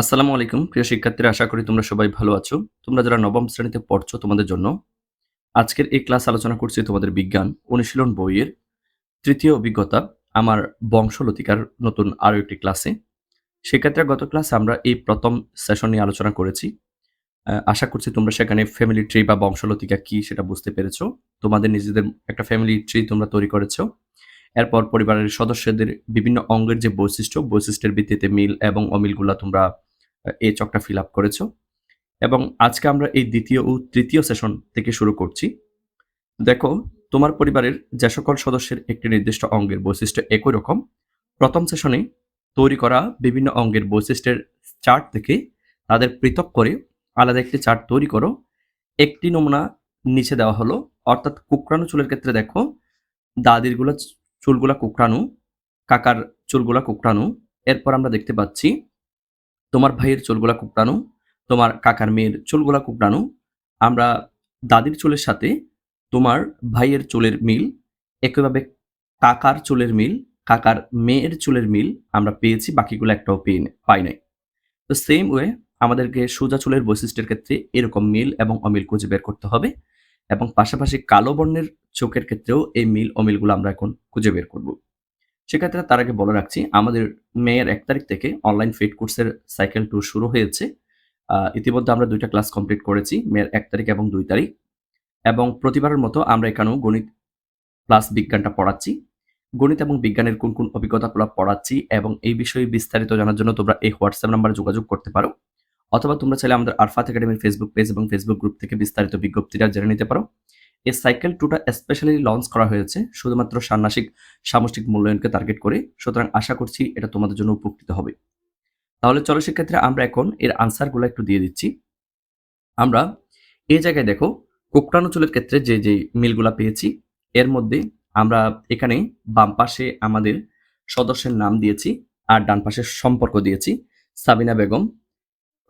আসসালামু আলাইকুম, প্রিয় শিক্ষার্থীরা, আশা করি তোমরা সবাই ভালো আছো। তোমরা যারা নবম শ্রেণীতে পড়ছো তোমাদের জন্য আজকের এই ক্লাস আলোচনা করছি তোমাদের বিজ্ঞান অনুশীলন বইয়ের তৃতীয় অভিজ্ঞতা, আমার বংশলতিকার নতুন আরও একটি ক্লাসে। শিক্ষার্থীরা গত ক্লাসে আমরা এই প্রথম সেশন নিয়ে আলোচনা করেছি। আশা করছি তোমরা সেখানে ফ্যামিলি ট্রি বা বংশলতিকা কি সেটা বুঝতে পেরেছ। তোমাদের নিজেদের একটা ফ্যামিলি ট্রি তোমরা তৈরি করেছ। এরপর পরিবারের সদস্যদের বিভিন্ন অঙ্গের যে বৈশিষ্ট্য, বৈশিষ্ট্যের ভিত্তিতে মিল এবং অমিলগুলা তোমরা এই চকটা ফিল আপ করেছ। এবং আজকে আমরা এই দ্বিতীয় ও তৃতীয় সেশন থেকে শুরু করছি। দেখো, তোমার পরিবারের যে সকল সদস্যের একটি নির্দিষ্ট অঙ্গের বৈশিষ্ট্য একই রকম। প্রথম সেশনে তৈরি করা বিভিন্ন অঙ্গের বৈশিষ্ট্যের চার্ট থেকে তাদের পৃথক করে আলাদা একটি চার্ট তৈরি করো। একটি নমুনা নিচে দেওয়া হলো, অর্থাৎ কুকরানো চুলের ক্ষেত্রে দেখো, দাদিরগুলো চুলগুলা কুকরানো কাকার চুলগুলা কুকরানো এরপর আমরা দেখতে পাচ্ছি তোমার ভাইয়ের চুলগুলা কুকরানো তোমার কাকার মেয়ের চুলগুলা কুকরানো আমরা দাদির চুলের সাথে তোমার ভাইয়ের চুলের মিল, একইভাবে কাকার চুলের মিল, কাকার মেয়ের চুলের মিল আমরা পেয়েছি, বাকিগুলো একটাও পেয়ে পাই নাই। তো সেম ওয়ে আমাদেরকে সোজা চুলের বৈশিষ্ট্যের ক্ষেত্রে এরকম মিল এবং অমিল খুঁজে বের করতে হবে এবং পাশাপাশি কালো বর্ণের চোখের ক্ষেত্রেও এই মিল অমিলগুলো আমরা এখন খুঁজে বের করব। সেক্ষেত্রে তার আগে বলে রাখছি, আমাদের মেয়ের এক তারিখ থেকে অনলাইন ফিট কোর্সের সাইকেল ট্যুর শুরু হয়েছে। ইতিমধ্যে আমরা দুইটা ক্লাস কমপ্লিট করেছি, মেয়ের এক তারিখ এবং দুই তারিখ। এবং প্রতিবারের মতো আমরা এখানেও গণিত প্লাস বিজ্ঞানটা পড়াচ্ছি। গণিত এবং বিজ্ঞানের কোন কোন অভিজ্ঞতাগুলো পড়াচ্ছি এবং এই বিষয়ে বিস্তারিত জানার জন্য তোমরা এই হোয়াটসঅ্যাপ নাম্বারে যোগাযোগ করতে পারো। অথবা তোমরা চাইলে আমাদের আরফাত একাডেমির ফেসবুক পেজ এবং ফেসবুক গ্রুপ থেকে বিস্তারিত বিজ্ঞপ্তিটা জেনে নিতে পারো। এই সাইকেল টুটা স্পেশালি লঞ্চ করা হয়েছে, শুধুমাত্র ষান্মাসিক সামষ্টিক মূল্যায়নকে টার্গেট করে। সুতরাং আশা করছি এটা তোমাদের জন্য উপকৃত হবে। তাহলে চলো শিক্ষার্থীরা আমরা এখন এর আনসারগুলো একটু দিয়ে দিচ্ছি। আমরা এই জায়গায় দেখো, কোকড়ানো চুলের ক্ষেত্রে যে যে মিলগুলো পেয়েছি, এর মধ্যে আমরা এখানে বাম পাশে আমাদের সদস্যের নাম দিয়েছি আর ডান পাশে সম্পর্ক দিয়েছি। সাবিনা বেগম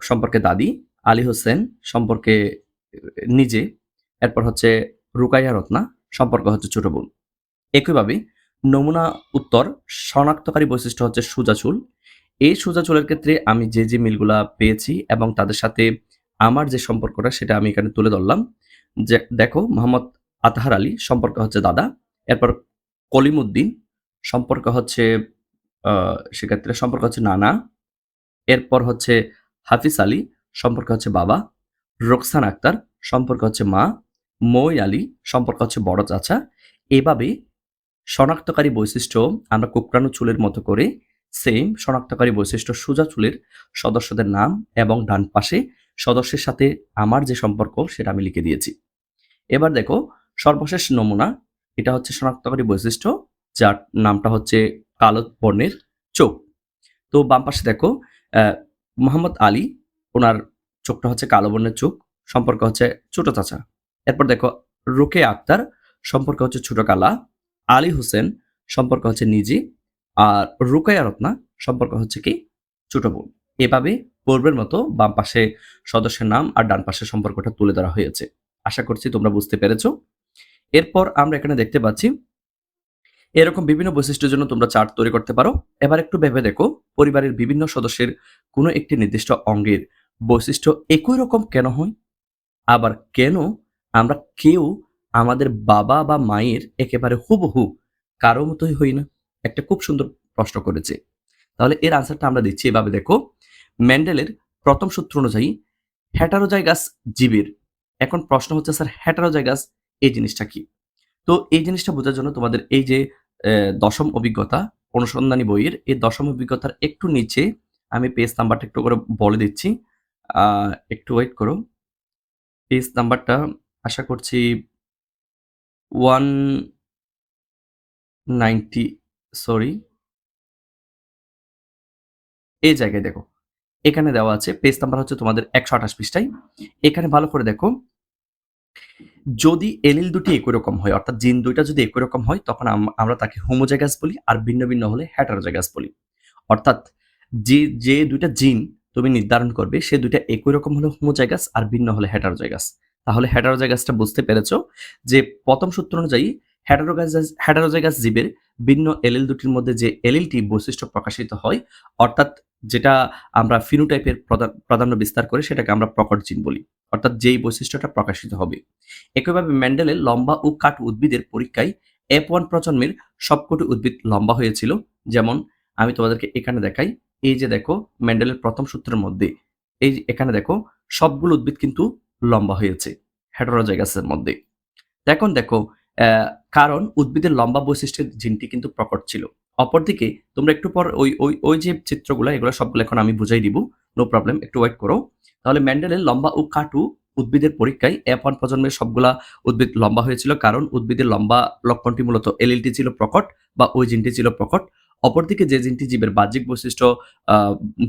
সম্পর্কে দাদি, আলী হোসেন সম্পর্কে নিজে, এরপর হচ্ছে রুকাইয়া রত্না সম্পর্ক হচ্ছে ছোট বোন। একইভাবে নমুনা উত্তর শনাক্তকারী বৈশিষ্ট্য হচ্ছে সোজা চুল। এই সোজা চুলের ক্ষেত্রে আমি যে যে মিলগুলা পেয়েছি এবং তাদের সাথে আমার যে সম্পর্কটা সেটা আমি এখানে তুলে ধরলাম। যে দেখো, মোহাম্মদ আতাহার আলী সম্পর্ক হচ্ছে দাদা, এরপর কলিমুদ্দিন সম্পর্ক হচ্ছে সেক্ষেত্রে সম্পর্ক হচ্ছে নানা, এরপর হচ্ছে হাফিজ আলী সম্পর্ক হচ্ছে বাবা, রোকসান আক্তার সম্পর্ক হচ্ছে মা মই আলী সম্পর্ক হচ্ছে বড় চাচা। এভাবে শনাক্তকারী বৈশিষ্ট্য আমরা কুকরানো চুলের মতো করে সেম শনাক্তকারী বৈশিষ্ট্য সোজা চুলের সদস্যদের নাম এবং ডান পাশে সদস্যের সাথে আমার যে সম্পর্ক সেটা আমি লিখে দিয়েছি। এবার দেখো সর্বশেষ নমুনা, এটা হচ্ছে শনাক্তকারী বৈশিষ্ট্য, যার নামটা হচ্ছে কালো বর্ণের চোখ। তো বাম পাশে দেখো মোহাম্মদ আলী, ওনার চোখটা হচ্ছে কালো বর্ণের চোখ, সম্পর্ক হচ্ছে ছোট চাচা। এরপর দেখো, রুকে আক্তার, সম্পর্ক হচ্ছে ছোট কালা। আলী হোসেন, সম্পর্ক হচ্ছে নিজি। আর রুকাইয়া রত্না, সম্পর্ক হচ্ছে কি? ছোট বোন। এভাবে পূর্বের মতো বাম পাশে সদস্যের নাম আর ডান পাশে সম্পর্কটা তুলে ধরা হয়েছে। আশা করছি তোমরা বুঝতে পেরেছ। এরপর আমরা এখানে দেখতে পাচ্ছি, এরকম বিভিন্ন বৈশিষ্ট্যের জন্য তোমরা চার্ট তৈরি করতে পারো। এবার একটু ভেবে দেখো, পরিবারের বিভিন্ন সদস্যের কোনো একটি নির্দিষ্ট অঙ্গের বৈশিষ্ট্য একই রকম কেন হয়? আবার কেন আমরা কেউ আমাদের বাবা বা মায়ের একেবারে হুবহু কারও মতোই হই না। একটা খুব সুন্দর প্রশ্ন করেছে। তাহলে এর আনসারটা আমরা দিচ্ছি এভাবে, দেখো। ম্যান্ডেলের প্রথম সূত্র অনুযায়ী হ্যাটারোজাইগাস জীবের। এখন প্রশ্ন হচ্ছে, স্যার হ্যাটারোজাইগাস এই জিনিসটা কি? তো এই জিনিসটা বোঝার জন্য তোমাদের এই যে দশম অভিজ্ঞতা অনুসন্ধানী বইয়ের, এই দশম অভিজ্ঞতার একটু নিচে আমি পেজ নাম্বারটা একটু করে বলে দিচ্ছি। একটু ওয়েট করো। পেজ নাম্বারটা আশা করছি ওয়ান নাইনটি সরি এই জায়গায় দেখো। এখানে দেওয়া আছে পেজ নাম্বার হচ্ছে তোমাদের একশো আঠাশ পৃষ্ঠায়। এখানে ভালো করে দেখো, যদি এলিল দুটি একই রকম হয়, অর্থাৎ জিন দুইটা যদি একই রকম হয়, তখন আমরা তাকে হোমোজাইগাস বলি আর ভিন্ন ভিন্ন হলে হ্যাটারোজাইগাস বলি। অর্থাৎ যে যে দুইটা জিন তুমি নির্ধারণ করবে, সে দুইটা একই রকম হলে হোমোজাইগাস আর ভিন্ন হলে হ্যাটারোজাইগাস তাহলে হ্যাটারোজাইগাসটা বুঝতে পেরেছ যে প্রথম সূত্র অনুযায়ী হেটারোগাইজাস হেটারোজাইগাস জীবের ভিন্ন এলিল দুটির মধ্যে যে এলিলটি বৈশিষ্ট্য প্রকাশিত হয়, অর্থাৎ যেটা আমরা ফিনোটাইপের প্রধা- প্রাধান্য বিস্তার করে সেটাকে আমরা প্রকট জিন বলি, অর্থাৎ যেই বৈশিষ্ট্যটা প্রকাশিত হবে। একইভাবে ম্যান্ডেলের লম্বা ও কাটু উদ্ভিদের পরীক্ষায় এফ ওয়ান প্রজন্মের সবকটি উদ্ভিদ লম্বা হয়েছিল, যেমন আমি তোমাদেরকে এখানে দেখাই, এই যে দেখো ম্যান্ডেলের প্রথম সূত্রের মধ্যে, এই এখানে দেখো, সবগুলো উদ্ভিদ কিন্তু লম্বা হয়েছে হেটারোজাইগাসের মধ্যে এখন দেখো কারণ উদ্ভিদের লম্বা বৈশিষ্ট্যের জিনটি কিন্তু প্রকট ছিল। অপরদিকে তোমরা একটু পর ওই ওই ওই যে চিত্রগুলো, এগুলো সবগুলো এখন আমি বুঝাই দিব নো প্রবলেম একটু ওয়েট করো। তাহলে ম্যান্ডেলের লম্বা ও কাটু উদ্ভিদের পরীক্ষায় এফ ওয়ান প্রজন্মের সবগুলা উদ্ভিদ লম্বা হয়েছিল, কারণ উদ্ভিদের লম্বা লক্ষণটি মূলত এলএলটি ছিল প্রকট বা ওই জিনটি ছিল প্রকট। অপরদিকে যে জিনটি জীবের বাহ্যিক বৈশিষ্ট্য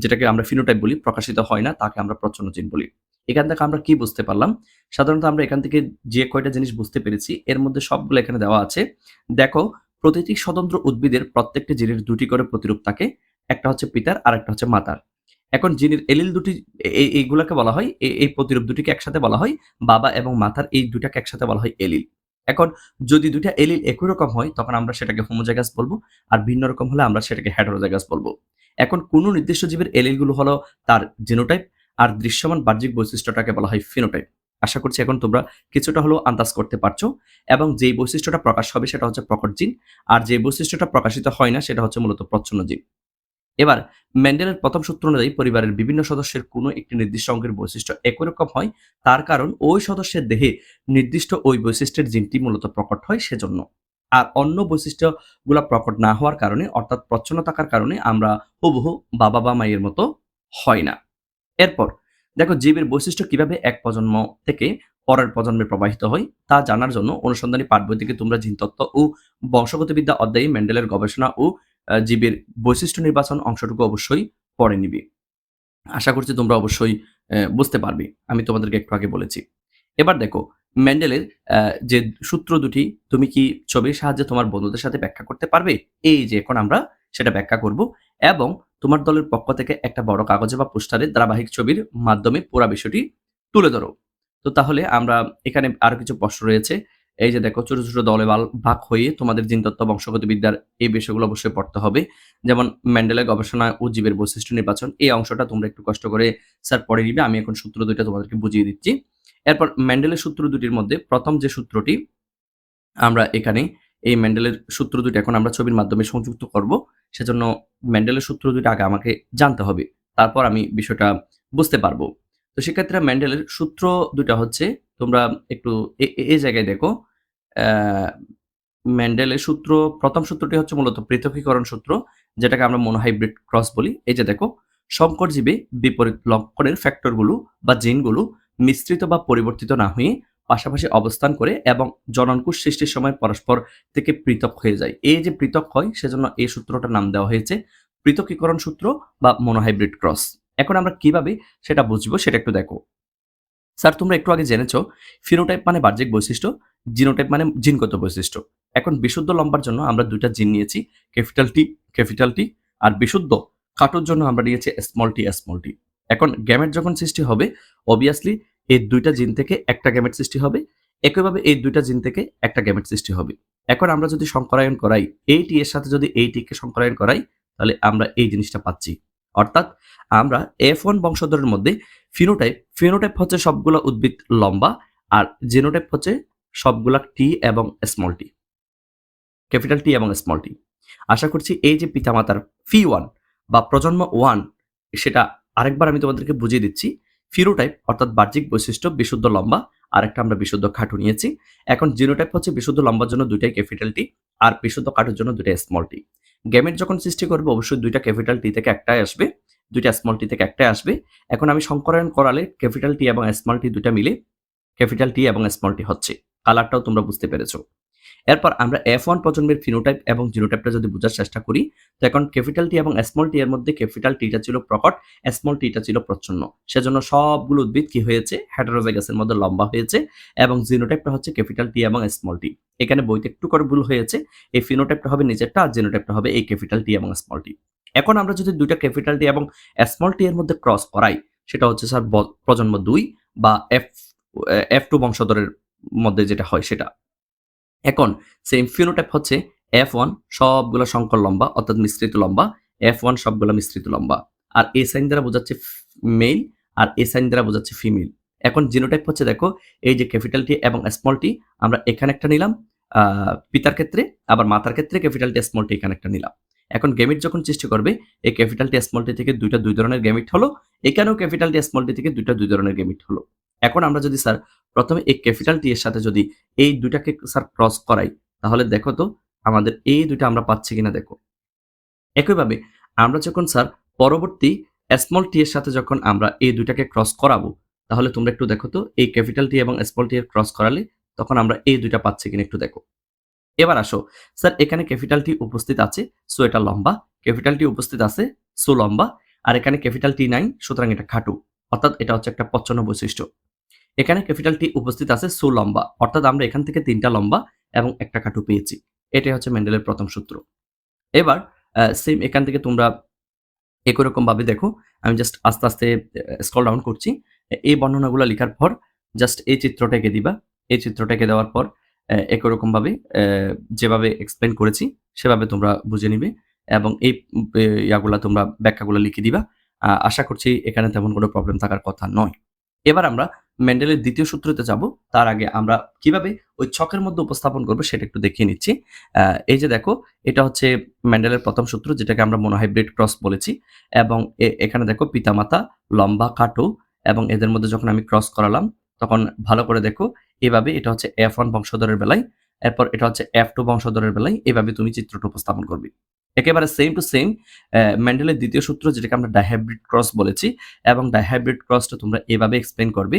যেটাকে আমরা ফিনোটাইপ বলি, প্রকাশিত হয় না, তাকে আমরা প্রচ্ছন্ন জিন বলি। এখান থেকে আমরা কি বুঝতে পারলাম? সাধারণত আমরা এখান থেকে যে কয়টা জিনিস বুঝতে পেরেছি, এর মধ্যে সবগুলো এখানে দেওয়া আছে। দেখো, প্রতিটি স্বতন্ত্র উদ্ভিদের প্রত্যেকটি জিনের দুটি করে প্রতিরূপ থাকে, একটা হচ্ছে পিতার আর একটা হচ্ছে মাতার। এখন জিনের এলিল দুটি এই- এইগুলাকে বলা হয় এই- প্রতিরূপ দুটিকে একসাথে বলা হয়, বাবা এবং মাতার এই দুটাকে একসাথে বলা হয় এলিল। এখন যদি দুইটা এলিল একই রকম হয়, তখন আমরা সেটাকে হোমোজাইগাস বলব, আর ভিন্ন রকম হলে আমরা সেটাকে হেটারোজাইগাস বলব। এখন কোনো নির্দিষ্ট জীবের এলিলগুলো হলো তার জিনোটাইপ আর দৃশ্যমান বাহ্যিক বৈশিষ্ট্যটাকে বলা হয় ফিনোটাইপ আশা করছি এখন তোমরা কিছুটা হলেও আন্দাজ করতে পারছ এবং যেই বৈশিষ্ট্যটা প্রকাশ হবে সেটা হচ্ছে প্রকট জিন, আর যে বৈশিষ্ট্যটা প্রকাশিত হয় না সেটা হচ্ছে মূলত প্রচ্ছন্ন জিন। এবার ম্যান্ডেলের প্রথম সূত্র অনুযায়ী পরিবারের বিভিন্ন সদস্যের কোনো একটি নির্দিষ্ট অঙ্গের বৈশিষ্ট্য একই রকম হয়, তার কারণ ওই সদস্যের দেহে নির্দিষ্ট ওই বৈশিষ্ট্যের জিনটি মূলত প্রকট হয় সেজন্য। আর অন্য বৈশিষ্ট্যগুলো প্রকট না হওয়ার কারণে, অর্থাৎ প্রচ্ছন্ন থাকার কারণে আমরা হুবহু বাবা বা মায়ের মতো হয় না। এরপর দেখো জীবের বৈশিষ্ট্য কীভাবে এক প্রজন্ম থেকে পরের প্রজন্মে প্রবাহিত হয় তা জানার জন্য অনুসন্ধানী পাঠ বই থেকে তোমরা জিনতত্ত্ব ও বংশগতবিদ্যা অধ্যায়ে ম্যান্ডেলের গবেষণা ও জীবের বৈশিষ্ট্য নির্বাচন অংশটুকু অবশ্যই পড়ে নিবে। আশা করছি তোমরা অবশ্যই বুঝতে পারবে। আমি তোমাদেরকে একটু আগে বলেছি। এবার দেখো, ম্যান্ডেলের যে সূত্র দুটি, তুমি কি ছবির সাহায্যে তোমার বন্ধুদের সাথে ব্যাখ্যা করতে পারবে? এই যে, এখন আমরা সেটা ব্যাখ্যা করব এবং তোমার দলের পক্ষ থেকে একটা বড় কাগজে বা পোস্টারে ধারাবাহিক ছবির মাধ্যমে পুরা বিষয়টি তুলে ধরো। তো তাহলে আমরা এখানে আরও কিছু প্রশ্ন রয়েছে। এই যে দেখো, ছোট ছোট দলে ভাগ হয়ে তোমাদের জিনতত্ত্ব, বংশগত বিদ্যার এই বিষয়গুলো অবশ্যই পড়তে হবে। যেমন ম্যান্ডেলের গবেষণা ও জীবের বৈশিষ্ট্য নির্বাচন, এই অংশটা তোমরা একটু কষ্ট করে স্যার পড়ে নিবে, আমি এখন সূত্র দুইটা তোমাদেরকে বুঝিয়ে দিচ্ছি। এরপর ম্যান্ডেলের সূত্র দুটির মধ্যে প্রথম যে সূত্রটি আমরা এখানে এই ম্যান্ডেলের সূত্র দুটি এখন আমরা ছবির মাধ্যমে সংযুক্ত করব, সেজন্য ম্যান্ডেলের সূত্র দুটি আগে আমাকে জানতে হবে, তারপর আমি বিষয়টা বুঝতে পারব। তো সেক্ষেত্রে ম্যান্ডেলের সূত্র দুটা হচ্ছে, তোমরা একটু এই জায়গায় দেখো। ম্যান্ডেলের সূত্র, প্রথম সূত্রটি হচ্ছে মূলত পৃথকীকরণ সূত্র, যেটাকে আমরা মনোহাইব্রিড ক্রস বলি। এই যে দেখো সংকর জীবে বিপরীত লক্ষণের ফ্যাক্টরগুলো বা জিনগুলো মিশ্রিত বা পরিবর্তিত না হয়ে পাশাপাশি অবস্থান করে এবং জননকুশ সৃষ্টির সময় পরস্পর থেকে পৃথক হয়ে যায়। এই যে পৃথক হয়, সেজন্য এই সূত্রটার নাম দেওয়া হয়েছে পৃথকীকরণ সূত্র বা মনোহাইব্রিড ক্রস। এখন আমরা কীভাবে সেটা বুঝব সেটা একটু দেখো। স্যার, তোমরা একটু আগে জেনেছো, ফিনোটাইপ মানে বাহ্যিক বৈশিষ্ট্য, জিনোটাইপ মানে জিনগত বৈশিষ্ট্য। এখন বিশুদ্ধ লম্বার জন্য আমরা দুইটা জিন নিয়েছি, ক্যাপিটাল টি ক্যাপিটাল টি, আর বিশুদ্ধ কাটোর জন্য আমরা নিয়েছি স্মল টি স্মল টি এখন গ্যামেট যখন সৃষ্টি হবে অবভিয়াসলি এই দুইটা জিন থেকে একটা গ্যামেট সৃষ্টি হবে। একইভাবে এই দুইটা জিন থেকে একটা গ্যামেট সৃষ্টি হবে। এখন আমরা যদি সংকরায়ন করাই এই টি এর সাথে যদি এই টিকে সংকরায়ন করাই, তাহলে আমরা এই জিনিসটা পাচ্ছি। অর্থাৎ আমরা এফ ওয়ান বংশধরের মধ্যে ফিনোটাইপ ফিনোটাইপ হচ্ছে সবগুলো উদ্ভিদ লম্বা আর জেনোটাইপ হচ্ছে সবগুলা টি এবং স্মল টি ক্যাপিটাল টি এবং স্মল টি আশা করছি এই যে পিতামাতার ফি ওয়ান বা প্রজন্ম ওয়ান সেটা আরেকবার আমি তোমাদেরকে বুঝিয়ে দিচ্ছি। ফিরোটাইপ অর্থাৎ বাহ্যিক বৈশিষ্ট্য বিশুদ্ধ লম্বা, আর একটা আমরা বিশুদ্ধ খাটু নিয়েছি। এখন জিনোটাইপ হচ্ছে বিশুদ্ধ লম্বার জন্য দুইটাই ক্যাপিটাল টি আর বিশুদ্ধ কাঠুর জন্য দুইটা স্মল টি গ্যামেট যখন সৃষ্টি করবে অবশ্যই দুইটা ক্যাপিটাল টি থেকে একটাই আসবে, দুইটা স্মল টি থেকে একটাই আসবে। এখন আমি সংকরায়ন করালে ক্যাপিটাল টি এবং স্মল টি দুইটা মিলে ক্যাপিটাল টি এবং স্মল টি হচ্ছে। কালারটাও তোমরা বুঝতে পেরেছ। এরপর আমরা এফ ওয়ান প্রজন্মের ফিনোটাইপ এবং জিনোটাইপটা যদি বোঝার চেষ্টা করি, তো এখন ক্যাপিটাল টি এবং স্মল টি এর মধ্যে ক্যাপিটাল টিটা ছিল প্রকট স্মল টিটা ছিল প্রচ্ছন্ন। সেজন্য সবগুলো উদ্ভিদ কি হয়েছে? হেটারোজাইগাসের মধ্যে লম্বা হয়েছে এবং জিনোটাইপটা হচ্ছে ক্যাপিটাল টি এবং স্মল টি এখানে বইতে একটু করে ভুল হয়েছে, এই ফিনোটাইপটা হবে নিচেরটা আর জিনোটাইপটা হবে এই ক্যাপিটাল টি এবং স্মল টি এখন আমরা যদি দুইটা ক্যাপিটাল টি এবং স্মল টি এর মধ্যে ক্রস করাই, সেটা হচ্ছে স্যার প্রজন্ম দুই বা এফ এফ টু বংশধরের মধ্যে যেটা হয় সেটা। এখন সেম ফিনোটাইপ হচ্ছে এফ ওয়ান সবগুলো সংকর লম্বা, অর্থাৎ মিশ্রিত লম্বা এফ ওয়ান সবগুলো মিশ্রিত লম্বা। আর এ সাইন দ্বারা বোঝাচ্ছে মেল আর এ সাইন দ্বারা বোঝাচ্ছে ফিমেল এখন জিনোটাইপ হচ্ছে দেখো, এই যে ক্যাপিটাল টি এবং স্মল টি আমরা এখানে একটা নিলাম পিতার ক্ষেত্রে, আবার মাতার ক্ষেত্রে ক্যাপিটাল টি স্মল টি এখানে একটা নিলাম। এখন গেমিট যখন সৃষ্টি করবে, এই ক্যাপিটাল টি স্মল টি থেকে দুইটা দুই ধরনের গেমিট হলো, এখানেও ক্যাপিটাল টি স্মল টি থেকে দুইটা দুই ধরনের গেমিট হলো। এখন আমরা যদি স্যার প্রথমে এই ক্যাপিটাল টি এর সাথে যদি এই দুইটাকে স্যার ক্রস করাই, তাহলে দেখো তো আমাদের এই দুইটা আমরা পাচ্ছি কিনা দেখো। একইভাবে আমরা যখন স্যার পরবর্তী স্মল টি এর সাথে যখন আমরা এই দুইটাকে ক্রস করাবো, তাহলে তোমরা একটু দেখো তো এই ক্যাপিটাল টি এবং স্মল টি এর ক্রস করালে তখন আমরা এই দুইটা পাচ্ছি কিনা একটু দেখো। এবার আসো স্যার এখানে ক্যাপিটাল টি উপস্থিত আছে সো এটা লম্বা ক্যাপিটাল টি উপস্থিত আছে সো লম্বা, আর এখানে ক্যাপিটাল টি নাই, সুতরাং এটা খাটু, অর্থাৎ এটা হচ্ছে একটা পচ্ছন্ন বৈশিষ্ট্য এখানে ক্যাপিটাল টি উপস্থিত আছে সো লম্বা। অর্থাৎ আমরা এখান থেকে তিনটা লম্বা এবং একটা খাটু পেয়েছি। এটাই হচ্ছে মেন্ডেলের প্রথম সূত্র। এবার সেম এখান থেকে তোমরা একই রকম ভাবে দেখো। আমি জাস্ট আস্তে আস্তে স্কল ডাউন করছি। এই বর্ণনাগুলো লেখার পর জাস্ট এই চিত্রটা এঁকে দিবা। এই চিত্রটা এঁকে দেওয়ার পর একই রকম ভাবে আহ, যেভাবে এক্সপ্লেন করেছি সেভাবে তোমরা বুঝে নিবে এবং এই ইয়াগুলা তোমরা ব্যাখ্যাগুলো লিখে দিবা। আশা করছি এখানে তেমন কোনো প্রবলেম থাকার কথা নয়। এবার আমরা মেন্ডেলের দ্বিতীয় সূত্রতে যাব। তার আগে আমরা কীভাবে ওই ছকের মধ্যে উপস্থাপন করব সেটা একটু দেখিয়ে নিচ্ছি। এই যে দেখো, এটা হচ্ছে ম্যান্ডেলের প্রথম সূত্র, যেটাকে আমরা মনোহাইব্রিড ক্রস বলেছি। এবং এখানে দেখো পিতামাতা, লম্বা খাটো এবং এদের মধ্যে যখন আমি ক্রস করালাম, তখন ভালো করে দেখো, এভাবে এটা হচ্ছে এফ ওয়ান বংশধরের বেলায়, এরপর এটা হচ্ছে এফ টু বংশধরের বেলায়, এভাবে তুমি চিত্রটা উপস্থাপন করবে। একেবারে সেম টু সেম মেন্ডেলের দ্বিতীয় সূত্র, যেটাকে আমরা ডাইহাইব্রিড ক্রস বলেছি, এবং ডাইহাইব্রিড ক্রসটা তোমরা এভাবে এক্সপ্লেন করবে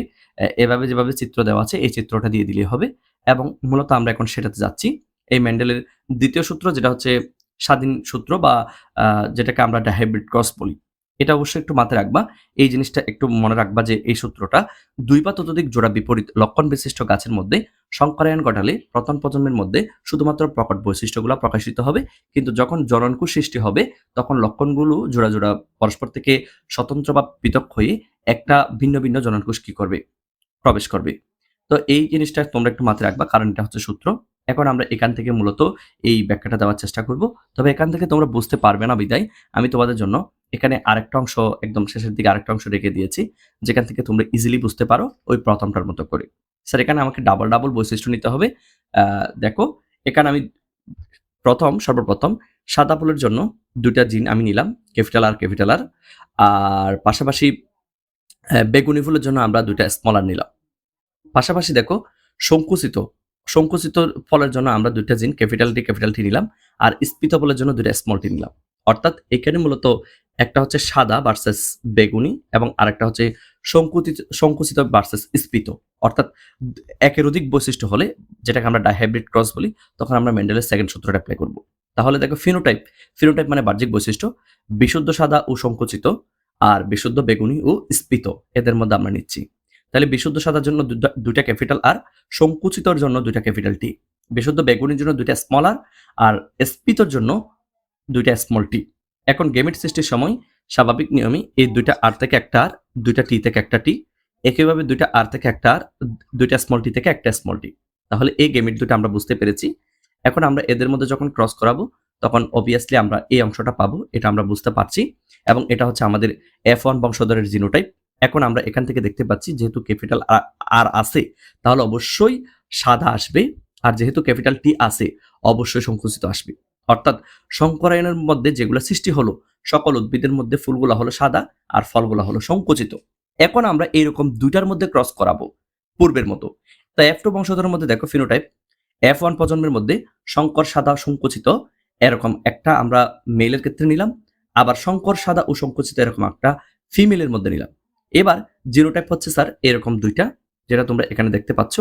এভাবে যেভাবে চিত্র দেওয়া আছে, এই চিত্রটা দিয়ে দিলে হবে। এবং মূলত আমরা এখন সেটাতে যাচ্ছি। এই মেন্ডেলের দ্বিতীয় সূত্র, যেটা হচ্ছে স্বাধীন সূত্র বা যেটাকে আমরা ডাইহাইব্রিড ক্রস বলি, এটা অবশ্যই একটু মাথায় রাখবা। এই জিনিসটা একটু মনে রাখবা যে এই সূত্রটা দুই বা ততোধিক জোড়া বিপরীত লক্ষণ বিশিষ্ট গাছের মধ্যে সংকরায়ন ঘটালে প্রথম প্রজন্মের মধ্যে শুধুমাত্র প্রকট বৈশিষ্ট্যগুলো প্রকাশিত হবে, কিন্তু যখন জননকুশ সৃষ্টি হবে, তখন লক্ষণগুলো জোড়া জোড়া পরস্পর থেকে স্বতন্ত্র বা পৃথক হয়ে একটা ভিন্ন ভিন্ন জননকুশ কি করবে? প্রবেশ করবে। তো এই জিনিসটা তোমরা একটু মাথায় রাখবা, কারণ এটা হচ্ছে সূত্র। এখন আমরা এখান থেকে মূলত এই ব্যাখ্যাটা দেওয়ার চেষ্টা করব। তবে এখান থেকে তোমরা বুঝতে পারবে না বিদায়, আমি তোমাদের জন্য এখানে আরেকটা অংশ, একদম শেষের দিকে আরেকটা অংশ রেখে দিয়েছি, যেখান থেকে তোমরা ইজিলি বুঝতে পারো ওই প্রথমটার মতো করে। স্যার এখানে আমাকে ডাবল ডাবল বৈশিষ্ট্য নিতে হবে। দেখো, এখানে আমি প্রথম, সর্বপ্রথম সাদা ফুলের জন্য দুটা জিন আমি নিলাম ক্যাপিটাল আর ক্যাপিটাল আর আর পাশাপাশি বেগুনি ফুলের জন্য আমরা দুইটা স্মলার নিলাম। পাশাপাশি দেখো সংকুচিত সংকুচিত ফলের জন্য আমরা দুইটা জিন ক্যাপিটাল টি ক্যাপিটাল টি নিলাম। আর স্পিত ফলের জন্য দুইটা স্মল টি নিলাম। অর্থাৎ এখানে মূলত একটা হচ্ছে সাদা ভার্সেস বেগুনি এবং আরেকটা হচ্ছে সংকুচিত সংকুচিত ভার্সেস স্পিত অর্থাৎ একের অধিক বৈশিষ্ট্য হলে যেটাকে আমরা ডাইহাইব্রিড ক্রস বলি, তখন আমরা মেন্ডেলের সেকেন্ড সূত্রটা অ্যাপ্লাই করব। তাহলে দেখো ফিনোটাইপ ফিনোটাইপ মানে বাহ্যিক বৈশিষ্ট্য, বিশুদ্ধ সাদা ও সংকুচিত আর বিশুদ্ধ বেগুনি ও স্পিত এদের মধ্যে আমরা নিচ্ছি। তাহলে বিশুদ্ধ সাদার জন্য দুটা- দুইটা ক্যাপিটাল আর সংকুচিতর জন্য দুইটা ক্যাপিটাল টি বিশুদ্ধ বেগুনির জন্য দুইটা স্মল আর আর স্পিতর জন্য দুইটা স্মল টি এখন গেমিট সৃষ্টির সময় স্বাভাবিক নিয়মে এই দুইটা আর থেকে একটা আর দুইটা টি থেকে একটা টি একইভাবে দুইটা আর থেকে একটা আর দুইটা স্মল টি থেকে একটা স্মল টি তাহলে এই গেমিট দুটো আমরা বুঝতে পেরেছি। এখন আমরা এদের মধ্যে যখন ক্রস করাবো, তখন অবভিয়াসলি আমরা এই অংশটা পাবো, এটা আমরা বুঝতে পারছি। এবং এটা হচ্ছে আমাদের এফ ওয়ান বংশধরের জিনোটাইপ এখন আমরা এখান থেকে দেখতে পাচ্ছি, যেহেতু ক্যাপিটাল আর আছে, তাহলে অবশ্যই সাদা আসবে। আর যেহেতু ক্যাপিটাল টি আছে, অবশ্যই সংকুচিত আসবে। অর্থাৎ সংকরায়নের মধ্যে যেগুলো সৃষ্টি হলো, সকল উদ্ভিদের মধ্যে ফুলগুলো হলো সাদা আর ফলগুলো হলো সংকুচিত। এখন আমরা এইরকম দুইটার মধ্যে ক্রস করাবো, পূর্বের মতো। তাই এফ টু বংশধরের মধ্যে দেখো ফিনোটাইপ এফ ওয়ান প্রজন্মের মধ্যে শঙ্কর, সাদা, সংকুচিত, এরকম একটা আমরা মেলের ক্ষেত্রে নিলাম, আবার শঙ্কর, সাদা ও সংকুচিত এরকম একটা ফিমেলের মধ্যে নিলাম। এবার জিরোটাইপ হচ্ছে স্যার এরকম দুইটা, যেটা তোমরা এখানে দেখতে পাচ্ছ।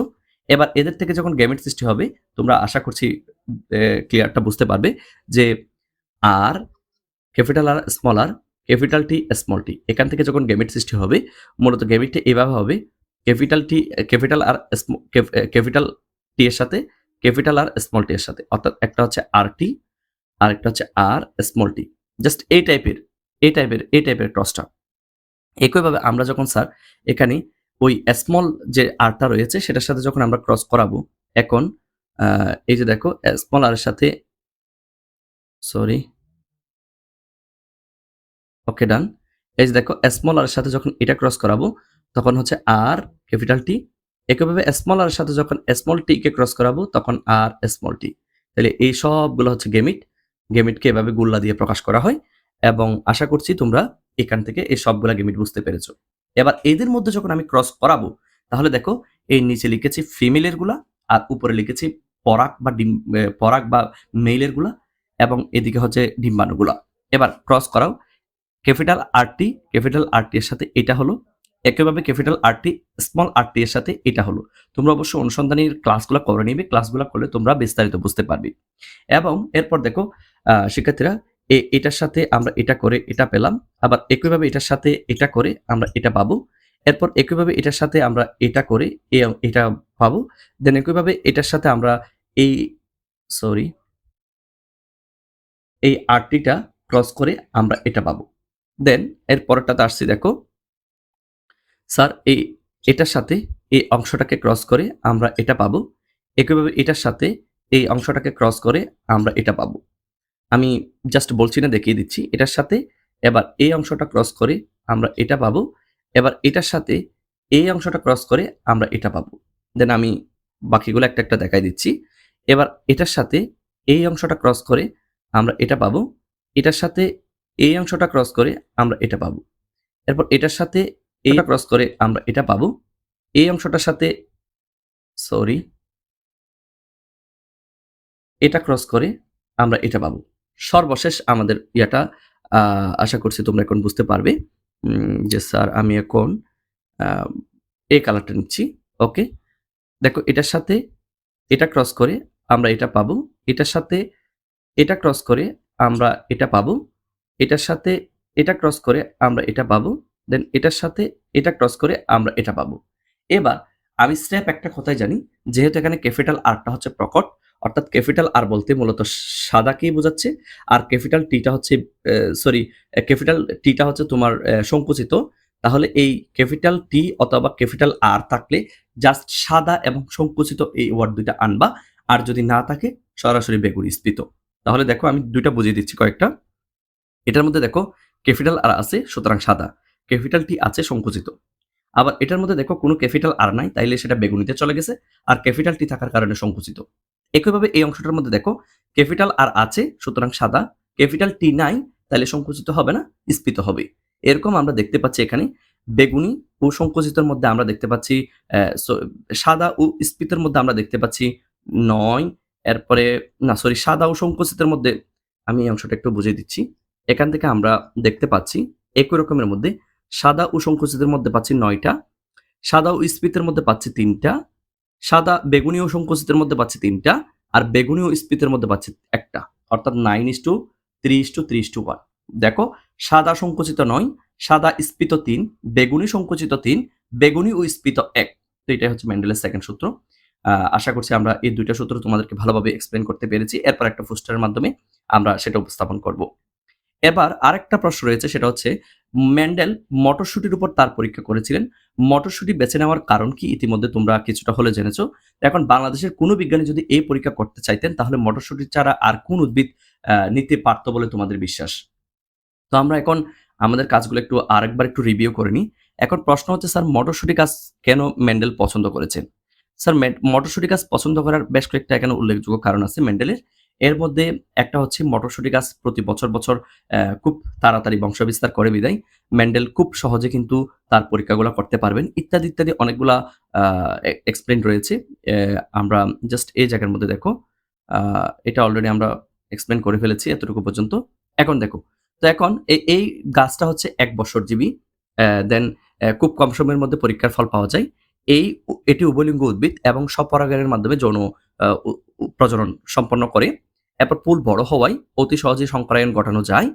এবার এদের থেকে যখন গেমেট সৃষ্টি হবে, তোমরা আশা করছি ক্লিয়ারটা বুঝতে পারবে যে আর ক্যাপিটাল আর স্মল আর ক্যাপিটাল টি স্মল টি এখান থেকে যখন গেমেট সৃষ্টি হবে, মূলত গেমেটটা এভাবে হবে ক্যাপিটাল টি ক্যাপিটাল আর ক্যাপিটাল টি এর সাথে ক্যাপিটাল আর স্মল টি এর সাথে। অর্থাৎ একটা হচ্ছে আর টি আর একটা হচ্ছে আর স্মল টি জাস্ট এই টাইপের এই টাইপের এই টাইপের ক্রসটা একইভাবে আমরা যখন স্যার এখানে ওই স্মল যে আরটা রয়েছে, সেটার সাথে যখন আমরা ক্রস করাবো, এখন এই যে দেখো স্মল আর সাথে সরি ওকে ডান এই যে দেখো স্মল আর সাথে যখন এটা ক্রস করাবো, তখন হচ্ছে আর ক্যাপিটাল টি একইভাবে স্মল আর সাথে যখন স্মল টি কে ক্রস করাবো, তখন আর স্মল টি তাহলে এই সবগুলো হচ্ছে গেমিট গেমিটকে এভাবে গুল্লা দিয়ে প্রকাশ করা হয়, এবং আশা করছি তোমরা এখান থেকে এই সবগুলা গেমিট বুঝতে পেরেছ। এবার এদের মধ্যে যখন আমি ক্রস করাবো, তাহলে দেখো এই নিচে লিখেছি ফিমেলেরগুলা আর উপরে লিখেছি পরাগ বা ডিম পরাগ বা মেইলেরগুলা এবং এদিকে হচ্ছে ডিম্বাণুগুলা এবার ক্রস করাও। ক্যাপিটাল আরটি ক্যাপিটাল আরটি এর সাথে এটা হলো। একইভাবে ক্যাপিটাল আরটি স্মল আরটি এর সাথে এটা হলো। তোমরা অবশ্য অনুসন্ধানের ক্লাসগুলো করে নিবে। ক্লাসগুলো করলে তোমরা বিস্তারিত বুঝতে পারবে। এবং এরপর দেখো শিক্ষার্থীরা এটার সাথে আমরা এটা করে এটা পেলাম, আবার একইভাবে এটার সাথে এটা করে আমরা এটা পাবো। এরপর একইভাবে এটার সাথে আমরা এটা করে এটা পাবো। দেন একইভাবে এটার সাথে আমরা এই সরি এই আরটিটা ক্রস করে আমরা এটা পাবো। দেন এর পরেরটাতে আসছি, দেখো। স্যার এই এটার সাথে এই অংশটাকে ক্রস করে আমরা এটা পাবো। একইভাবে এটার সাথে এই অংশটাকে ক্রস করে আমরা এটা পাবো। আমি জাস্ট বলছি না, দেখিয়ে দিচ্ছি। এটার সাথে এবার এই অংশটা ক্রস করে আমরা এটা পাবো। এবার এটার সাথে এই অংশটা ক্রস করে আমরা এটা পাবো। দেন আমি বাকিগুলো একটা একটা দেখাই দিচ্ছি। এবার এটার সাথে এই অংশটা ক্রস করে আমরা এটা পাবো। এটার সাথে এই অংশটা ক্রস করে আমরা এটা পাবো। এরপর এটার সাথে এইটা ক্রস করে আমরা এটা পাবো। এই অংশটার সাথে সরি এটা ক্রস করে আমরা এটা পাবো। সর্বশেষ আমাদের ইয়াটা আশা করছি তোমরা এখন বুঝতে পারবে। যে স্যার, আমি এখন এই কালারটা নিচ্ছি, ওকে? দেখো, এটার সাথে এটা ক্রস করে আমরা এটা পাবো। এটার সাথে এটা ক্রস করে আমরা এটা পাবো। এটার সাথে এটা ক্রস করে আমরা এটা পাবো। দেন এটার সাথে এটা ক্রস করে আমরা এটা পাবো। এবার, আমি স্ট্যাপ একটা কথাই জানি, যেহেতু এখানে ক্যাপিটাল আরটা হচ্ছে প্রকট অর্থাৎ ক্যাপিটাল আর বলতে মূলত সাদাকেই বোঝাচ্ছে, আর ক্যাপিটাল টিটা হচ্ছে সরি ক্যাপিটাল টিটা হচ্ছে তোমার সংকুচিত। তাহলে এই ক্যাপিটাল টি অথবা ক্যাপিটাল আর থাকলে জাস্ট সাদা এবং সংকুচিত এই ওয়ার্ড দুইটা আনবা, আর যদি না থাকে সরাসরি বেগুনি স্ফীত। তাহলে দেখো আমি দুইটা বুঝিয়ে দিচ্ছি কয়েকটা। এটার মধ্যে দেখো ক্যাপিটাল আর আছে, সুতরাং সাদা। ক্যাপিটাল টি আছে, সংকুচিত। আবার এটার মধ্যে দেখো কোনো ক্যাপিটাল আর নাই, তাইলে সেটা বেগুনিতে চলে গেছে, আর ক্যাপিটাল টি থাকার কারণে সংকুচিত। একইভাবে এই অংশটার মধ্যে দেখো ক্যাপিটাল আর আছে, সুতরাং সাদা। ক্যাপিটাল টি নাই, তাহলে সংকুচিত হবে না, স্ফীত হবে। এরকম আমরা দেখতে পাচ্ছি এখানে। বেগুনি ও সংকুচিতের মধ্যে আমরা দেখতে পাচ্ছি সাদা ও স্ফীতের মধ্যে আমরা দেখতে পাচ্ছি নয়। এরপরে, না সরি সাদা ও সংকুচিতের মধ্যে আমি এই অংশটা একটু বুঝিয়ে দিচ্ছি। এখান থেকে আমরা দেখতে পাচ্ছি একই রকমের মধ্যে, সাদা ও সংকুচিতের মধ্যে পাচ্ছি নয়টা, সাদা ও স্ফীতের মধ্যে পাচ্ছি তিনটা সাদা বেগুনি ও সংকুচিতের মধ্যে পাচ্ছি তিনটা আর বেগুনি ও স্ফীতের মধ্যে পাচ্ছি একটা, অর্থাৎ nine is two three two three two one দেখো, সাদা সংকুচিত নয়, সাদা স্ফীত তিন, বেগুনি সংকুচিত তিন, বেগুনি ও স্পিত এক। তো এটাই হচ্ছে ম্যান্ডেলের সেকেন্ড সূত্র। আশা করছি আমরা এই দুইটা সূত্র তোমাদেরকে ভালোভাবে এক্সপ্লেন করতে পেরেছি। এরপর একটা পোস্টারের মাধ্যমে আমরা সেটা উপস্থাপন করব। এবার আরেকটা প্রশ্ন রয়েছে, সেটা হচ্ছে, ম্যান্ডেল মটরশুটির উপর তার পরীক্ষা করেছিলেন। মটরশুটি বেছে নেওয়ার কারণ কি? ইতিমধ্যে তোমরা কিছুটা হলে জেনেছো। এখন বাংলাদেশের কোনো বিজ্ঞানী যদি এই পরীক্ষা করতে চাইতেন, তাহলে মটরশুটি ছাড়া আর কোন উদ্ভিদ নিতে পারতো বলে তোমাদের বিশ্বাস? তো আমরা এখন আমাদের কাজগুলো একটু আরেকবার একটু রিভিউ করে নিই। এখন প্রশ্ন হচ্ছে, স্যার, মটরশুটি গাছ কেন ম্যান্ডেল পছন্দ করেছেন? স্যার মটরশুটি গাছ পছন্দ করার বেশ কয়েকটা এখানে উল্লেখযোগ্য কারণ আছে ম্যান্ডেলের। এর মধ্যে একটা হচ্ছে মটরশুটি গাছ প্রতি বছর বছর খুব তাড়াতাড়ি বংশবিস্তার করে বিদায়। ম্যান্ডেল খুব সহজে কিন্তু তার পরীক্ষাগুলো করতে পারবেন। ইত্যাদি ইত্যাদি অনেকগুলা এক্সপ্লেন রয়েছে। আমরা জাস্ট এই জায়গার মধ্যে দেখো এটা অলরেডি আমরা এক্সপ্লেন করে ফেলেছি এতটুকু পর্যন্ত। এখন দেখো, তো এখন এই গাছটা হচ্ছে এক বছর জীবী দেন খুব কম সময়ের মধ্যে পরীক্ষার ফল পাওয়া যায়। এই এটি উভলিঙ্গ উদ্ভিদ এবং স্বপরাগায়নের মাধ্যমে যৌন প্রজনন সম্পন্ন করে। এরপর ফুল বড় হওয়ায় অতি সহজে সংকরায়ন ঘটানো যায়।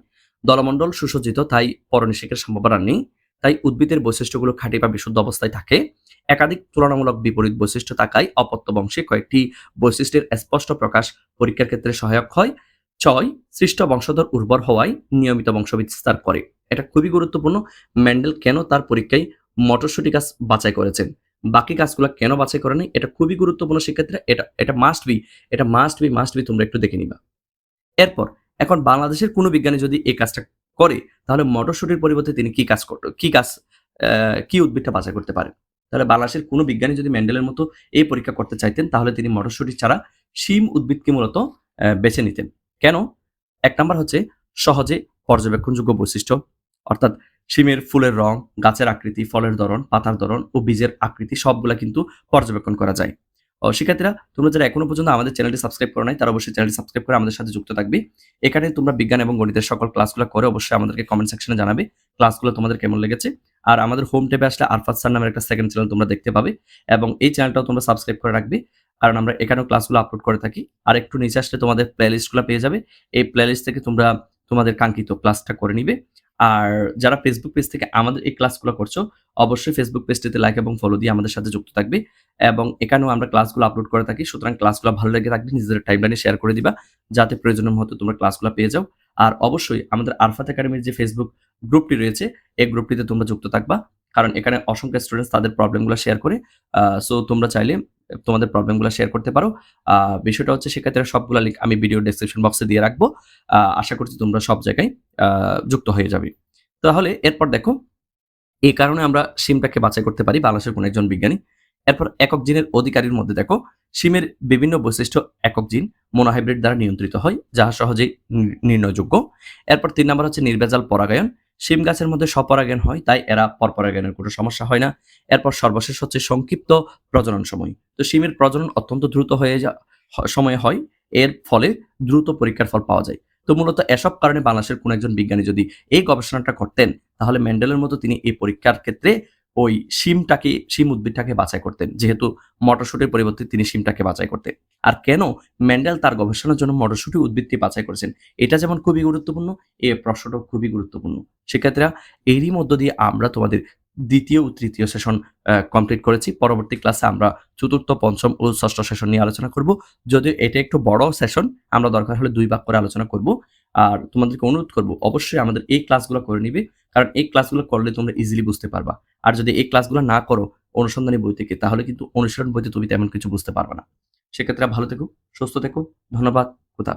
দলমণ্ডল সুসজ্জিত, তাই পরনিষেকের সম্ভাবনা নেই। তাই উদ্ভিদের বৈশিষ্ট্যগুলো খাঁটি বা বিশুদ্ধ অবস্থায় থাকে। একাধিক তুলনামূলক বিপরীত বৈশিষ্ট্য থাকায় অপত্য বংশে কয়েকটি বৈশিষ্ট্যের স্পষ্ট প্রকাশ পরীক্ষার ক্ষেত্রে সহায়ক হয়। ছয়, সৃষ্ট বংশধর উর্বর হওয়ায় নিয়মিত বংশবিস্তার করে। এটা খুবই গুরুত্বপূর্ণ। ম্যান্ডেল কেন তার পরীক্ষায় মটরশুটি গাছ বাছাই করেছেন? বাকি কাজগুলো কেন বাছাই করে নাই? এটা খুবই গুরুত্বপূর্ণ শিক্ষার্থীরা, এটা এটা মাস্ট বি এটা মাস্ট বি মাস্ট বি তোমরা একটু দেখে নিবা। এরপর, এখন বাংলাদেশের কোনো বিজ্ঞানী যদি এই কাজটা করে, তাহলে মটরশুটির পরিবর্তে তিনি কি কাজ করতে, কি কাজ কি উদ্ভিদটা বাছাই করতে পারেন? তাহলে বাংলাদেশের কোনো বিজ্ঞানী যদি ম্যান্ডেলের মতো এই পরীক্ষা করতে চাইতেন, তাহলে তিনি মটরশুটি ছাড়া শিম উদ্ভিদকে মূলত বেছে নিতেন। কেন? এক নাম্বার হচ্ছে সহজে পর্যবেক্ষণযোগ্য বৈশিষ্ট্য, অর্থাৎ শিমের ফুলের রং, গাছের আকৃতি, ফলের ধরন, পাতার ধরন ও বীজের আকৃতি সবগুলা কিন্তু পর্যবেক্ষণ করা যায়। শিক্ষার্থীরা, তোমরা যারা এখনও পর্যন্ত আমাদের চ্যানেলটি সাবস্ক্রাইব করো নাই, তারা অবশ্যই চ্যানেলটি সাবস্ক্রাইব করে আমাদের সাথে যুক্ত থাকবে। এখানে তোমরা বিজ্ঞান এবং গণিতের সকল ক্লাসগুলো করে অবশ্যই আমাদেরকে কমেন্ট সেকশনে জানাবে, ক্লাসগুলো তোমাদের কেমন লেগেছে। আর আমাদের হোম টেপে আসলে আরফাত স্যার নামের একটা সেকেন্ড চ্যানেল তোমরা দেখতে পাবে এবং এই চ্যানেলটাও তোমরা সাবস্ক্রাইব করে রাখবে। কারণ আমরা এখানেও ক্লাসগুলো আপলোড করে থাকি। আর একটু নিচে আসলে তোমাদের প্লেলিস্টগুলো পেয়ে যাবে। এই প্লেলিস্ট থেকে তোমরা তোমাদের কাঙ্ক্ষিত ক্লাসটা করে নিবে। আর যারা ফেসবুক পেজ থেকে আমাদের এই ক্লাসগুলো করছ, অবশ্যই ফেসবুক পেজটিতে লাইক এবং ফলো দিয়ে আমাদের সাথে যুক্ত থাকবে। এবং এখানেও আমরা ক্লাসগুলো আপলোড করে থাকি, সুতরাং ক্লাসগুলো ভালো লেগে থাকবে নিজেদের টাইমলাইনে শেয়ার করে দিবা, যাতে প্রয়োজনের মতো তোমরা ক্লাসগুলো পেয়ে যাও। আর অবশ্যই আমাদের আরফাত একাডেমির যে ফেসবুক গ্রুপটি রয়েছে, এই গ্রুপটিতে তোমরা যুক্ত থাকবা, কারণ এখানে অসংখ্য স্টুডেন্টস তাদের প্রবলেমগুলো শেয়ার করে সো তোমরা চাইলে তোমাদের প্রবলেমগুলো শেয়ার করতে পারো। বিষয়টা হচ্ছে সেক্ষেত্রে সবগুলো লিঙ্ক আমি ভিডিও ডেসক্রিপশন বক্সে দিয়ে রাখব। আশা করছি তোমরা সব জায়গায় যুক্ত হয়ে যাবে। তাহলে এরপর দেখো, এই কারণে আমরা সিমটাকে বাছাই করতে পারি বাংলাদেশের কোন একজন বিজ্ঞানী। এরপর একক জিনের অধিকারীর মধ্যে দেখো, সিমের বিভিন্ন বৈশিষ্ট্য একক জিন মোনোহাইব্রিড দ্বারা নিয়ন্ত্রিত হয় যাহা সহজেই নির্ণয়যোগ্য। এরপর তিন নম্বর হচ্ছে নির্ভেজাল পরাগায়ন। সিম গাছের মধ্যে স্বপরাগায়ন হয়, তাই এরা পরপরাগায়নের কোনো সমস্যা হয় না। এরপর সর্বশেষ হচ্ছে সংক্ষিপ্ত প্রজনন সময়। তো সিমের প্রজনন অত্যন্ত দ্রুত হয়ে যা সময়ে হয়, এর ফলে দ্রুত পরীক্ষার ফল পাওয়া যায়। তো মূলত এসব কারণে বাংলাদেশের কোন একজন বিজ্ঞানী যদি এই গবেষণাটা করতেন, তাহলে ম্যান্ডেলের মতো তিনি এই পরীক্ষার ক্ষেত্রে ওই শিমটাকে, শিম উদ্ভিদটাকে বাছাই করতেন। যেহেতু মটরশুটির পরিবর্তে তিনি শিমটাকে বাছাই করতেন। আর কেন ম্যান্ডেল তার গবেষণার জন্য মটরশুটি উদ্ভিদটি বাছাই করেছেন? এটা যেমন খুবই গুরুত্বপূর্ণ এই প্রশ্নটাও খুবই গুরুত্বপূর্ণ। শিক্ষার্থীরা এরই মধ্য দিয়ে আমরা তোমাদের দ্বিতীয় ও তৃতীয় সেশন কমপ্লিট করেছি। পরবর্তী ক্লাসে আমরা চতুর্থ, পঞ্চম ও ষষ্ঠ সেশন নিয়ে আলোচনা করব। যদিও এটা একটু বড় সেশন আমরা দরকার হলে দুই ভাগ করে আলোচনা করব। আর তোমাদেরকে অনুরোধ করব, অবশ্যই আমাদের এই ক্লাসগুলো করে নিবে, কারণ এই ক্লাসগুলো করলে তোমরা ইজিলি বুঝতে পারবা। আর যদি এই ক্লাসগুলো না করো অনুসন্ধানী বই থেকে, তাহলে কিন্তু অনুসরণ বইতে তুমি তেমন কিছু বুঝতে পারবে না। সেক্ষেত্রে ভালো থেকো, সুস্থ থেকো, ধন্যবাদ কোথা